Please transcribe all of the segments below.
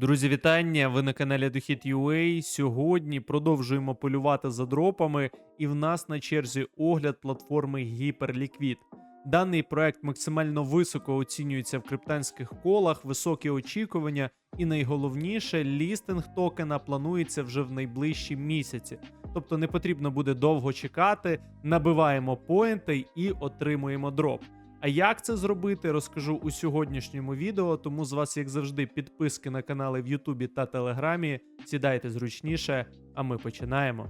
Друзі, вітання! Ви на каналі Дохід UA. Сьогодні продовжуємо полювати за дропами, і в нас на черзі огляд платформи Hyperliquid. Даний проект максимально високо оцінюється в криптанських колах, високі очікування, і найголовніше, лістинг токена планується вже в найближчі місяці. Тобто не потрібно буде довго чекати, набиваємо поінти і отримуємо дроп. А як це зробити, розкажу у сьогоднішньому відео. Тому з вас, як завжди, підписки на канали в Ютубі та Телеграмі. Сідайте зручніше, а ми починаємо.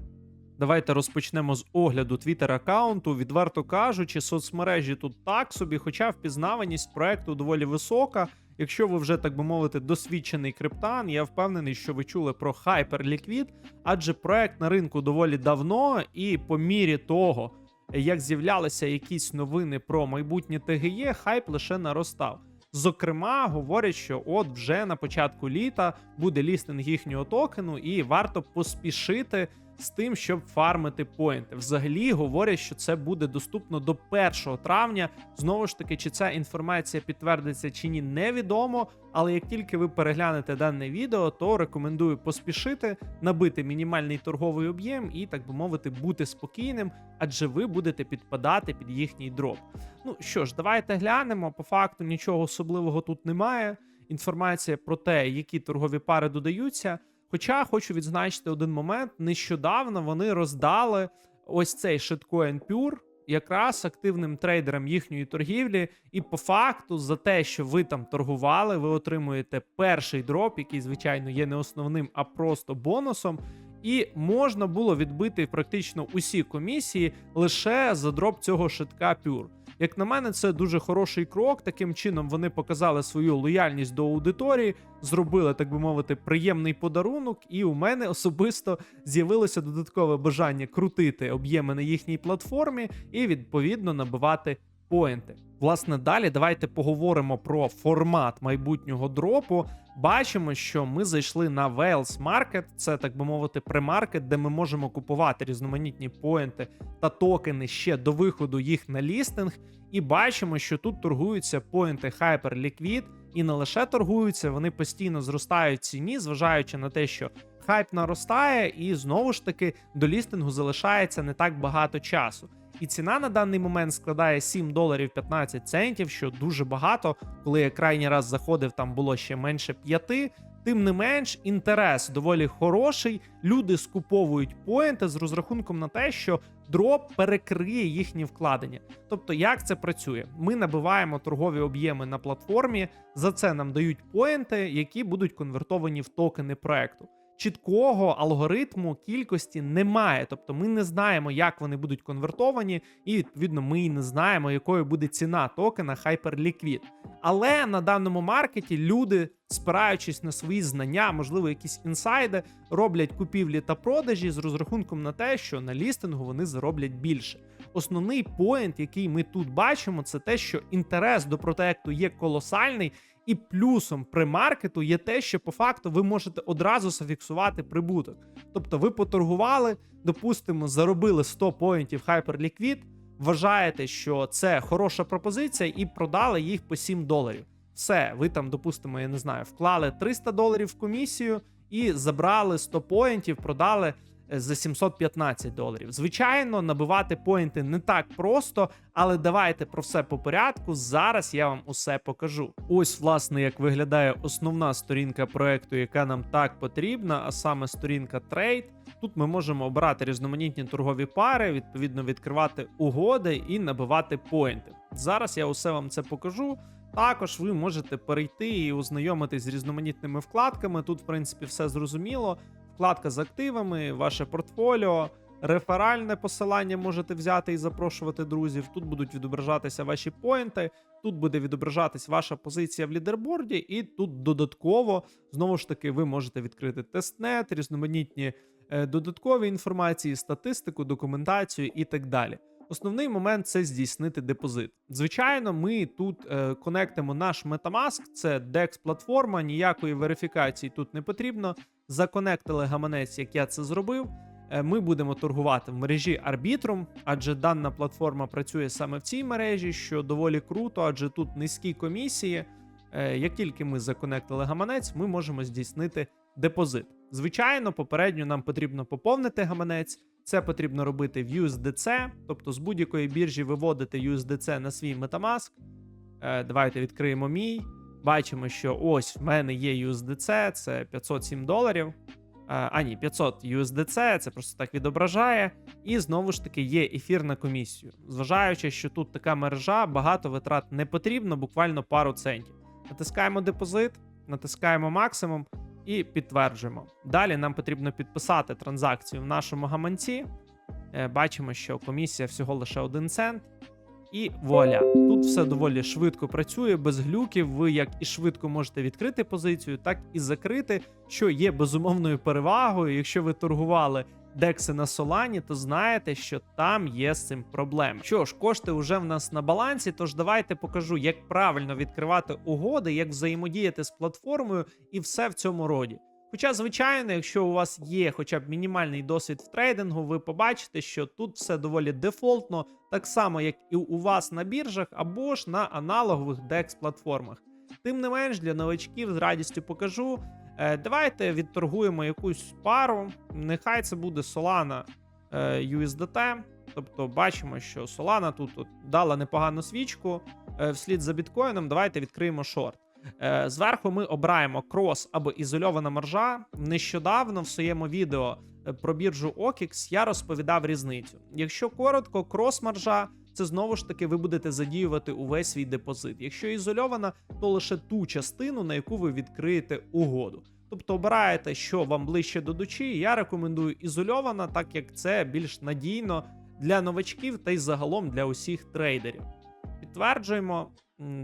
Давайте розпочнемо з огляду твіттер аккаунту. Відверто кажучи, соцмережі тут так собі, хоча впізнаваність проекту доволі висока. Якщо ви вже так би мовити досвідчений криптан, я впевнений, що ви чули про Hyperliquid, адже проект на ринку доволі давно, і по мірі того, як з'являлися якісь новини про майбутнє ТГЄ, хайп лише наростав. Зокрема, говорять, що от вже на початку літа буде лістинг їхнього токену, і варто поспішити з тим, щоб фармити поінти. Взагалі говорять, що це буде доступно до 1 травня. Знову ж таки, чи ця інформація підтвердиться чи ні, невідомо. Але як тільки ви переглянете дане відео, то рекомендую поспішити набити мінімальний торговий об'єм і, так би мовити, бути спокійним, адже ви будете підпадати під їхній дроп. Ну що ж, давайте глянемо. По факту нічого особливого тут немає. Інформація про те, які торгові пари додаються. Хоча хочу відзначити один момент: нещодавно вони роздали ось цей шиткоін Pure якраз активним трейдерам їхньої торгівлі, і по факту, за те, що ви там торгували, ви отримуєте перший дроп, який, звичайно, є не основним, а просто бонусом. І можна було відбити практично усі комісії лише за дроп цього шитка Pure. Як на мене, це дуже хороший крок. Таким чином вони показали свою лояльність до аудиторії, зробили, так би мовити, приємний подарунок. І у мене особисто з'явилося додаткове бажання крутити об'єми на їхній платформі і відповідно набивати поінти. Власне, далі давайте поговоримо про формат майбутнього дропу. Бачимо, що ми зайшли на Wales Market, це так би мовити, премаркет, де ми можемо купувати різноманітні поінти та токени ще до виходу їх на лістинг. І бачимо, що тут торгуються поінти Hyperliquid, і не лише торгуються, вони постійно зростають в ціні, зважаючи на те, що хайп наростає, і знову ж таки до лістингу залишається не так багато часу. І ціна на даний момент складає 7 доларів 15 центів, що дуже багато. Коли я крайній раз заходив, там було ще менше 5. Тим не менш, інтерес доволі хороший. Люди скуповують поінти з розрахунком на те, що дроп перекриє їхні вкладення. Тобто, як це працює? Ми набиваємо торгові об'єми на платформі, за це нам дають поінти, які будуть конвертовані в токени проекту чіткого алгоритму кількості немає. Тобто ми не знаємо, як вони будуть конвертовані, і відповідно ми і не знаємо, якою буде ціна токена Hyperliquid. Але на даному маркеті люди, спираючись на свої знання, можливо, якісь інсайди, роблять купівлі та продажі з розрахунком на те, що на лістингу вони зароблять більше. Основний поінт, який ми тут бачимо, це те, що інтерес до проекту є колосальний, і плюсом премаркету є те, що по факту ви можете одразу зафіксувати прибуток. Тобто ви поторгували, допустимо, заробили 100 поінтів Hyperliquid, вважаєте, що це хороша пропозиція, і продали їх по 7 доларів. Все, ви там, допустимо, я не знаю, вклали 300 доларів в комісію і забрали 100 поінтів, продали за 715 доларів. Звичайно, набивати поінти не так просто, але давайте про все по порядку. Зараз я вам усе покажу. Ось, власне, як виглядає основна сторінка проекту, яка нам так потрібна, а саме сторінка трейд. Тут ми можемо обирати різноманітні торгові пари, відповідно відкривати угоди і набивати поінти. Зараз я усе вам це покажу. Також ви можете перейти і ознайомитись з різноманітними вкладками. Тут, в принципі, все зрозуміло вкладка з активами, ваше портфоліо, реферальне посилання можете взяти і запрошувати друзів. Тут будуть відображатися ваші поінти, тут буде відображатись ваша позиція в лідерборді, і тут додатково знову ж таки ви можете відкрити тестнет, різноманітні е, додаткові інформації, статистику, документацію і так далі. Основний момент це здійснити депозит. Звичайно, ми тут е, конектимо наш Metamask, це dex платформа ніякої верифікації тут не потрібно законектили гаманець, як я це зробив. Е, ми будемо торгувати в мережі Arbitrum, адже дана платформа працює саме в цій мережі, що доволі круто, адже тут низькі комісії. Е, Як тільки ми законектили гаманець, ми можемо здійснити депозит. Звичайно, попередньо нам потрібно поповнити гаманець. Це потрібно робити в USDC, тобто з будь-якої біржі виводити USDC на свій Metamask. Е, Давайте відкриємо мій. Бачимо, що ось в мене є USDC, це 507 доларів. Е, А ні, 500 USDC, це просто так відображає. І знову ж таки є ефір на комісію. Зважаючи, що тут така мережа, багато витрат не потрібно, буквально пару центів. Натискаємо депозит, натискаємо максимум і підтверджуємо. Далі нам потрібно підписати транзакцію в нашому гаманці. Е, Бачимо, що комісія всього лише 1 цент. І вуаля. Тут все доволі швидко працює, без глюків. Ви як і швидко можете відкрити позицію, так і закрити, що є безумовною перевагою. Якщо ви торгували декси на Солані, то знаєте, що там є з цим проблеми. Що ж, кошти вже в нас на балансі, тож давайте покажу, як правильно відкривати угоди, як взаємодіяти з платформою і все в цьому роді. Хоча, звичайно, якщо у вас є хоча б мінімальний досвід в трейдингу, ви побачите, що тут все доволі дефолтно, так само як і у вас на біржах або ж на аналогових DEX платформах. Тим не менш, для новачків з радістю покажу. Е, давайте відторгуємо якусь пару. Нехай це буде Solana е, USDT. Тобто бачимо, що Solana тут от дала непогану свічку. Е, вслід за біткоїном. Давайте відкриємо шорт. Е, Зверху ми обираємо крос або ізольована маржа. Нещодавно в своєму відео е, про біржу OKX я розповідав різницю. Якщо коротко, крос маржа це знову ж таки ви будете задіювати увесь свій депозит. Якщо ізольована, то лише ту частину, на яку ви відкриєте угоду. Тобто обираєте, що вам ближче до душі. Я рекомендую ізольована, так як це більш надійно для новачків та й загалом для усіх трейдерів. Підтверджуємо.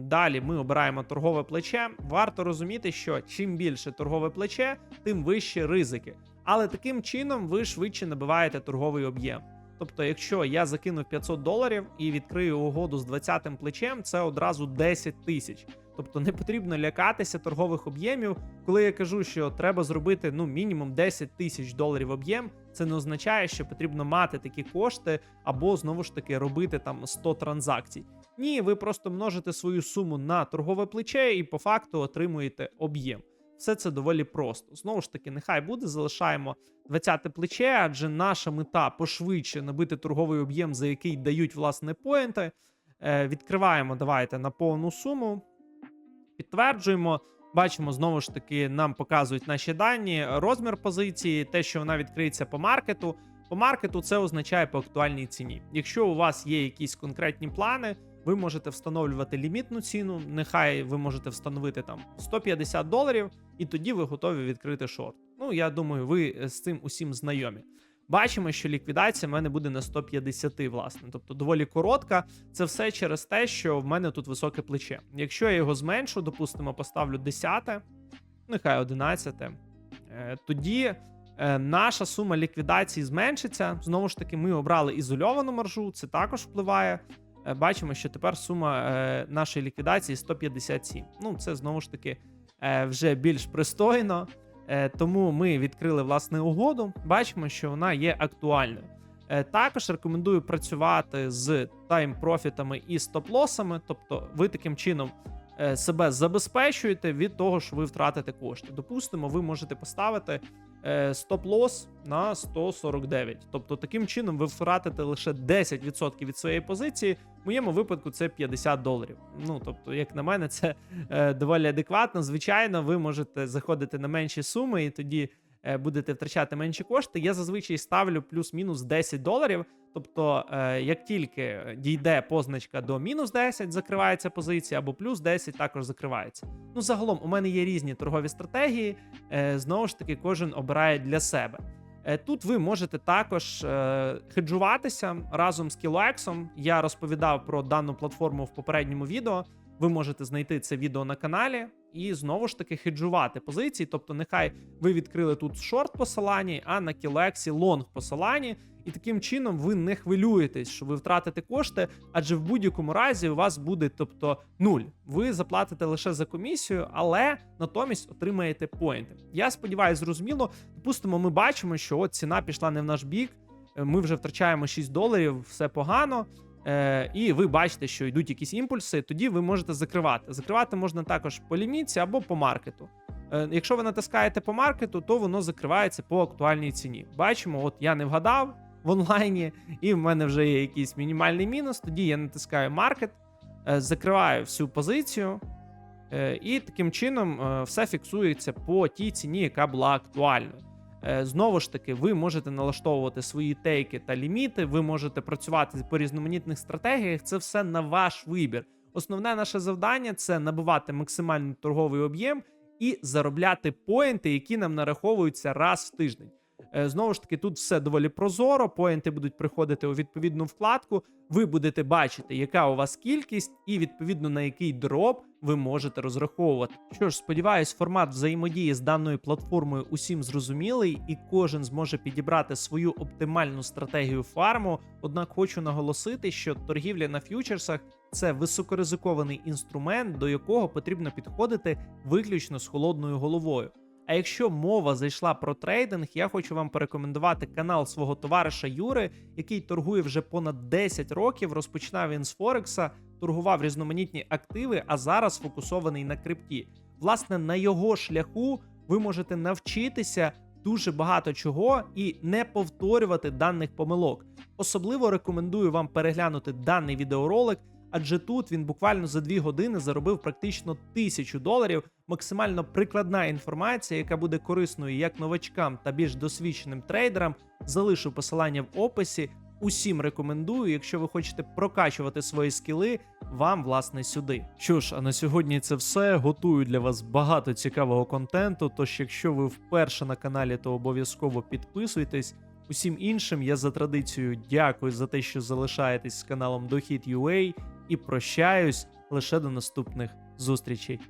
Далі ми обираємо торгове плече. Варто розуміти, що чим більше торгове плече, тим вищі ризики. Але таким чином ви швидше набиваєте торговий об'єм. Тобто, якщо я закинув 500 доларів і відкрию угоду з 20 плечем, це одразу 10 тисяч. Тобто не потрібно лякатися торгових об'ємів. Коли я кажу, що треба зробити ну мінімум 10 тисяч доларів об'єм, це не означає, що потрібно мати такі кошти або знову ж таки робити там 100 транзакцій. Ні, ви просто множите свою суму на торгове плече і по факту отримуєте об'єм. Все це доволі просто. Знову ж таки, нехай буде, залишаємо 20 плече, адже наша мета пошвидше набити торговий об'єм, за який дають власне поінти. Е, відкриваємо, давайте на повну суму. Підтверджуємо. Бачимо, знову ж таки, нам показують наші дані, розмір позиції, те, що вона відкриється по маркету. По маркету це означає по актуальній ціні. Якщо у вас є якісь конкретні плани, ви можете встановлювати лімітну ціну. Нехай ви можете встановити там 150 доларів, і тоді ви готові відкрити шорт. Ну, я думаю, ви з цим усім знайомі. Бачимо, що ліквідація в мене буде на 150, власне, тобто доволі коротка. Це все через те, що в мене тут високе плече. Якщо я його зменшу, допустимо, поставлю 10, нехай 11, е, тоді е, наша сума ліквідації зменшиться. Знову ж таки, ми обрали ізольовану маржу, це також впливає. Е, Бачимо, що тепер сума е, нашої ліквідації 157. Ну, це знову ж таки е, вже більш пристойно. Тому ми відкрили власне угоду. Бачимо, що вона є актуальною. Також рекомендую працювати з тайм-профітами і стоп-лосами, тобто ви таким чином себе забезпечуєте від того, що ви втратите кошти. Допустимо, ви можете поставити е, стоп-лос на 149. Тобто, таким чином ви втратите лише 10% від своєї позиції. В моєму випадку це 50 доларів. Ну тобто, як на мене, це е, доволі адекватно. Звичайно, ви можете заходити на менші суми і тоді е, будете втрачати менші кошти. Я зазвичай ставлю плюс-мінус 10 доларів. Тобто, е, як тільки дійде позначка до мінус 10, закривається позиція, або плюс 10 також закривається. Ну, загалом, у мене є різні торгові стратегії. Е, знову ж таки, кожен обирає для себе. Е, Тут ви можете також хеджуватися разом з KiloX. Я розповідав про дану платформу в попередньому відео. Ви можете знайти це відео на каналі і знову ж таки хеджувати позиції. Тобто, нехай ви відкрили тут шорт по Солані, а на Кілексі лонг по Солані. І таким чином ви не хвилюєтесь, що ви втратите кошти, адже в будь-якому разі у вас буде тобто нуль. Ви заплатите лише за комісію, але натомість отримаєте поінти. Я сподіваюся, зрозуміло. Допустимо, ми бачимо, що от ціна пішла не в наш бік. е, Ми вже втрачаємо 6 доларів, все погано. Е, і ви бачите, що йдуть якісь імпульси, тоді ви можете закривати. Закривати можна також по лімітці або по маркету. Е, Якщо ви натискаєте по маркету, то воно закривається по актуальній ціні. Бачимо, от я не вгадав в онлайні, і в мене вже є якийсь мінімальний мінус. Тоді я натискаю маркет, е, закриваю всю позицію, е, і таким чином е, все фіксується по тій ціні, яка була актуальною. Е, Знову ж таки, ви можете налаштовувати свої тейки та ліміти, ви можете працювати по різноманітних стратегіях. Це все на ваш вибір. Основне наше завдання це набувати максимальний торговий об'єм і заробляти поінти, які нам нараховуються раз в тиждень. Е, Знову ж таки, тут все доволі прозоро. Поінти будуть приходити у відповідну вкладку. Ви будете бачити, яка у вас кількість, і відповідно на який дроп ви можете розраховувати. Що ж, сподіваюсь, формат взаємодії з даною платформою усім зрозумілий, і кожен зможе підібрати свою оптимальну стратегію фарму. Однак хочу наголосити, що торгівля на ф'ючерсах це високоризикований інструмент, до якого потрібно підходити виключно з холодною головою. А якщо мова зайшла про трейдинг, я хочу вам порекомендувати канал свого товариша Юри, який торгує вже понад 10 років. Розпочинав він з Форекса, торгував різноманітні активи, а зараз фокусований на крипті. Власне, на його шляху ви можете навчитися дуже багато чого і не повторювати даних помилок. Особливо рекомендую вам переглянути даний відеоролик, адже тут він буквально за 2 години заробив практично тисячу доларів. Максимально прикладна інформація, яка буде корисною як новачкам та більш досвідченим трейдерам. Залишу посилання в описі. Усім рекомендую, якщо ви хочете прокачувати свої скіли, вам власне сюди. Що ж, а на сьогодні це все. Готую для вас багато цікавого контенту. Тож, якщо ви вперше на каналі, то обов'язково підписуйтесь. Усім іншим я за традицією дякую за те, що залишаєтесь з каналом Дохід.ua і прощаюсь лише до наступних зустрічей.